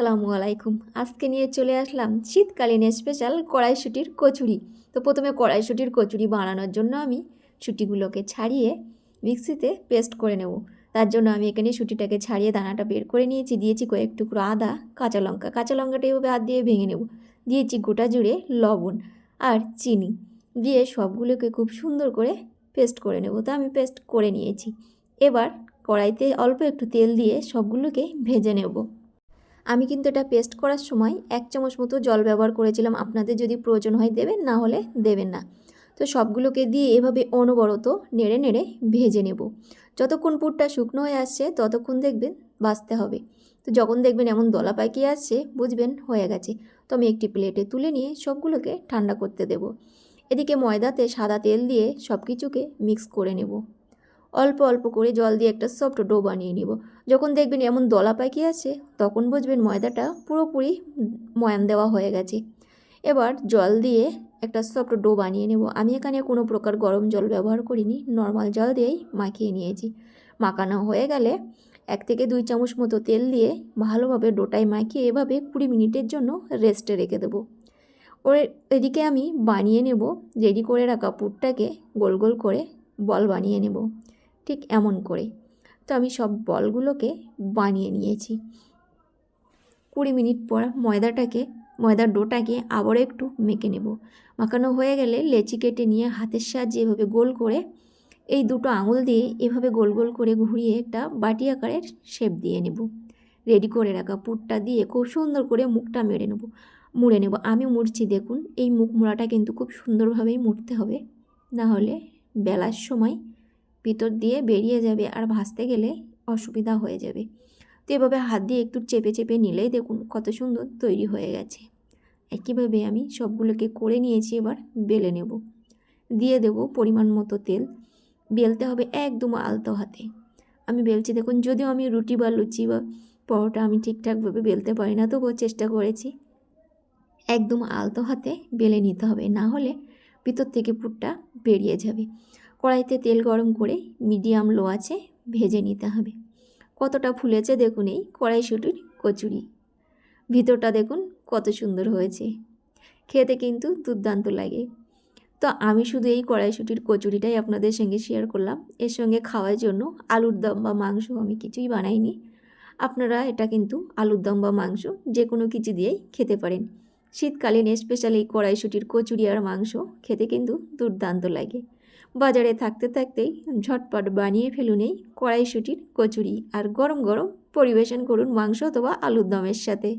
আসসালামু আলাইকুম। আজকে নিয়ে চলে আসলাম শীতকালীন স্পেশাল কড়াইশুটির কচুরি। তো প্রথমে কড়াইশুটির কচুরি বানানোর জন্য আমি শুটিগুলোকে ছাড়িয়ে মিক্সিতে পেস্ট করে নেব। তার জন্য আমি এখানে শুটিটাকে ছাড়িয়ে দানাটা বের করে নিয়েছি। দিয়েছি কয়েক টুকরো আদা, কাঁচা লঙ্কা। কাঁচা লঙ্কাটা এভাবে হাত দিয়ে ভেঙে নেব। দিয়েছি গোটা জুড়ে লবণ আর চিনি। দিয়ে সবগুলোকে খুব সুন্দর করে পেস্ট করে নেব। তো আমি পেস্ট করে নিয়েছি। এবার কড়াইতে অল্প একটু তেল দিয়ে সবগুলোকে ভেজে নেব। আমি কিন্তু এটা পেস্ট করার সময় এক চামচ মতো জল ব্যবহার করেছিলাম। আপনাদের যদি প্রয়োজন হয় দেবেন, না হলে দেবেন না। তো সবগুলোকে দিয়ে এভাবে অনবরত নেড়ে নেড়ে ভেজে নেব। যতক্ষণ পুরটা শুকনো হয়ে আসছে, ততক্ষণ দেখবেন বাঁচতে হবে। তো যখন দেখবেন এমন দলা পাকিয়ে আসছে, বুঝবেন হয়ে গেছে। তো আমি একটি প্লেটে তুলে নিয়ে সবগুলোকে ঠান্ডা করতে দেব। এদিকে ময়দাতে সাদা তেল দিয়ে সব কিছুকে মিক্স করে নেব। অল্প অল্প করে জল দিয়ে একটা সফট ডো বানিয়ে নিব। যখন দেখবেন এমন দলা পাকিয়ে আছে, তখন বুঝবেন ময়দাটা পুরোপুরি ময়ান দেওয়া হয়ে গেছে। এবার জল দিয়ে একটা সফট ডো বানিয়ে নেব। আমি এখানে কোনো প্রকার গরম জল ব্যবহার করিনি নর্মাল জল দিয়েই মাখিয়ে নিয়েছি। মাখানো হয়ে গেলে এক থেকে দুই চামচ মতো তেল দিয়ে ভালোভাবে ডোটায় মাখিয়ে এভাবে কুড়ি মিনিটের জন্য রেস্টে রেখে দেবো। ওর এদিকে আমি বানিয়ে নেব রেডি করে রাখা পুরটাকে গোল গোল করে বল বানিয়ে নেব। ঠিক এমন করে। তো আমি সব বলগুলোকে বানিয়ে নিয়েছি। কুড়ি মিনিট পর ময়দাটাকে, ময়দার ডোটাকে আবার একটু মেখে নেব। মাখানো হয়ে গেলে লেচি কেটে নিয়ে হাতের সাহায্যে এভাবে গোল করে, এই দুটো আঙুল দিয়ে এভাবে গোল গোল করে ঘুরিয়ে একটা বাটি আকারের শেপ দিয়ে নেব। রেডি করে রাখা পুরটা দিয়ে খুব সুন্দর করে মুখটা মেরে নেব। মুড়ে নেব। আমি মুড়ছি, দেখুন, এই মুখ মোড়াটা কিন্তু খুব সুন্দরভাবেই মুড়তে হবে। না হলে বেলার সময় ভিতর দিয়ে বেরিয়ে যাবে আর ভাসতে গেলে অসুবিধা হয়ে যাবে। তো এভাবে হাত দিয়ে একটু চেপে চেপে নিলেই দেখুন কত সুন্দর তৈরি হয়ে গেছে। একইভাবে আমি সবগুলোকে করে নিয়েছি এবার বেলে নেব। দিয়ে দেব পরিমাণ মতো তেল। বেলতে হবে একদম আলতো হাতে। আমি বেলছি দেখুন যদিও আমি রুটি বা লুচি বা পরোটা আমি ঠিকঠাকভাবে বেলতে পারি না, তবুও চেষ্টা করেছি। একদম আলতো হাতে বেলে নিতে হবে, না হলে ভিতর থেকে পুরটা বেরিয়ে যাবে। কড়াইতে তেল গরম করে মিডিয়াম লো আছে ভেজে নিতে হবে। কতটা ফুলেছে দেখুন এই কড়াইশুটির কচুরি। ভিতরটা দেখুন কত সুন্দর হয়েছে। খেতে কিন্তু দুর্দান্ত লাগে। তো আমি শুধু এই কড়াইশুটির কচুরিটাই আপনাদের সঙ্গে শেয়ার করলাম। এর সঙ্গে খাওয়ার জন্য আলুর দম বা মাংস আমি কিছুই বানাইনি। আপনারা এটা কিন্তু আলুর দম বা মাংস যে কোনো কিছু দিয়েই খেতে পারেন। শীতকালীন স্পেশাল এই কড়াইশুটির কচুরি আর মাংস খেতে কিন্তু দুর্দান্ত লাগে। বাজারে থাকতে থাকতেই ঝটপট বানিয়ে ফেলুন এই কড়াইশুটির কচুরি আর গরম গরম পরিবেশন করুন মাংস অথবা আলুর দমের সাথে।